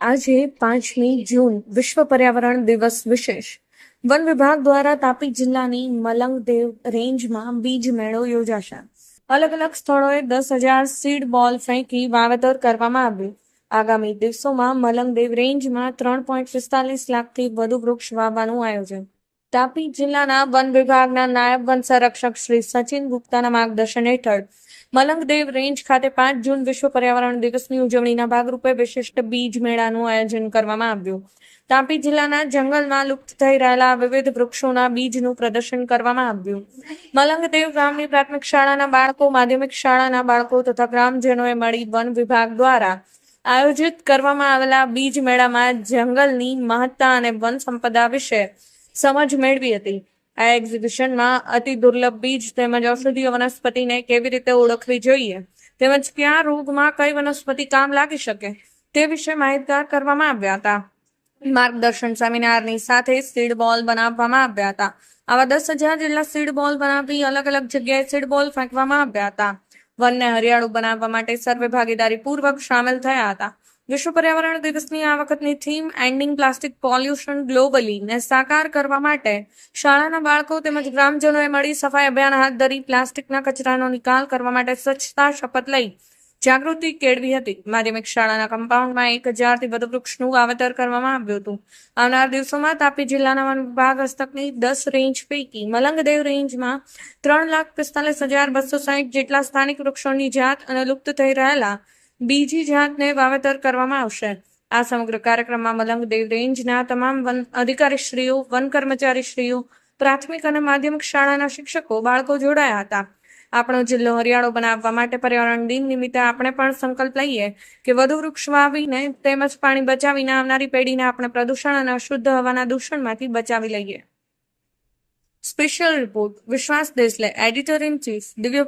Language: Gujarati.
આજે પાંચમી જૂન વિશ્વ પર્યાવરણ દિવસ વિશેષ. વન વિભાગ દ્વારા તાપી જિલ્લાની મલંગદેવ રેન્જમાં બીજ મેળો યોજાશે. અલગ અલગ સ્થળોએ દસ હજાર સીડ બોલ ફેંકી વાવેતર કરવામાં આવ્યું. આગામી દિવસોમાં મલંગદેવ રેન્જમાં ત્રણ પોઈન્ટ પિસ્તાલીસ લાખથી વધુ વૃક્ષ વાવવાનું આયોજન. તાપી જિલ્લાના વન વિભાગના નાયબ વન સંરક્ષક શ્રી સચિન ગુપ્તાના માર્ગદર્શન હેઠળ મલંગદેવ રેન્જ ખાતે પાંચ જૂન વિશ્વ પર્યાવરણ દિવસની ઉજવણીના ભાગરૂપે વિશિષ્ટ બીજ મેળાનું આયોજન કરવામાં આવ્યું. તાપી જિલ્લાના જંગલમાં લુપ્ત થઈ રહેલા વિવિધ વૃક્ષોના બીજનું પ્રદર્શન કરવામાં આવ્યું. મલંગદેવ ગામની પ્રાથમિક શાળાના બાળકો, માધ્યમિક શાળાના બાળકો તથા ગ્રામજનોએ મળી વન વિભાગ દ્વારા આયોજિત કરવામાં આવેલા બીજ મેળામાં જંગલની મહત્તા અને વન સંપદા વિશે સમજ મેળવી હતી. આ એક્ઝિબિશનમાં અતિ દુર્લભ બીજ તેમજ ઔષધીય વનસ્પતિને કેવી રીતે ઓળખવી જોઈએ, તેમજ કયા રોગમાં કઈ વનસ્પતિ કામ લાગી શકે, તે વિશે માહિતગાર કરવામાં આવ્યા હતા. માર્ગદર્શન સેમિનારની સાથે સીડ બોલ બનાવવામાં આવ્યા હતા. આવા દસ હજાર જેટલા સીડ બોલ બનાવી અલગ અલગ જગ્યાએ સીડ બોલ ફેંકવામાં આવ્યા હતા. વનને હરિયાળું બનાવવા માટે સર્વે ભાગીદારી પૂર્વક સામેલ થયા હતા. વિશ્વ પર્યાવરણ દિવસની આ વખતની theme ending plastic pollution globally ને સાકાર કરવા માટે શાળાના બાળકો તેમજ ગ્રામજનોએ મળી સફાઈ અભિયાન હાથ ધરી પ્લાસ્ટિકના કચરાનો નિકાલ કરવા માટે સ્વચ્છતા શપથ લઈ જાગૃતિ કેળવી હતી. માધ્યમિક શાળાના કમ્પાઉન્ડમાં એક હજારથી વધુ વૃક્ષનું વાવેતર કરવામાં આવ્યું હતું. આવનાર દિવસોમાં તાપી જિલ્લાના વન વિભાગ હસ્તકની દસ રેન્જ પૈકી મલંગદેવ રેન્જમાં ત્રણ લાખ પિસ્તાલીસ હજાર બસો સાહીઠ જેટલા સ્થાનિક વૃક્ષોની જાત અને લુપ્ત થઈ રહેલા બીજી જાતને વાવેતર કરવામાં આવશે. આ સમગ્ર કાર્યક્રમમાં મલંગદેવ રેન્જના તમામ વન અધિકારીશ્રીઓ, વન કર્મચારીશ્રીઓ, પ્રાથમિક અને માધ્યમિક શાળાના શિક્ષકો, બાળકો જોડાયા હતા. આપણો જિલ્લો હરિયાળો બનાવવા માટે પર્યાવરણ દિન નિમિત્તે આપણે પણ સંકલ્પ લઈએ કે વધુ વૃક્ષ વાવીને તેમજ પાણી બચાવીને આવનારી પેઢીને આપણે પ્રદૂષણ અને અશુદ્ધ હવાના દૂષણમાંથી બચાવી લઈએ. સ્પેશિયલ રિપોર્ટ વિશ્વાસ દેસલે એડિટર ઇન ચીફ દિવ્ય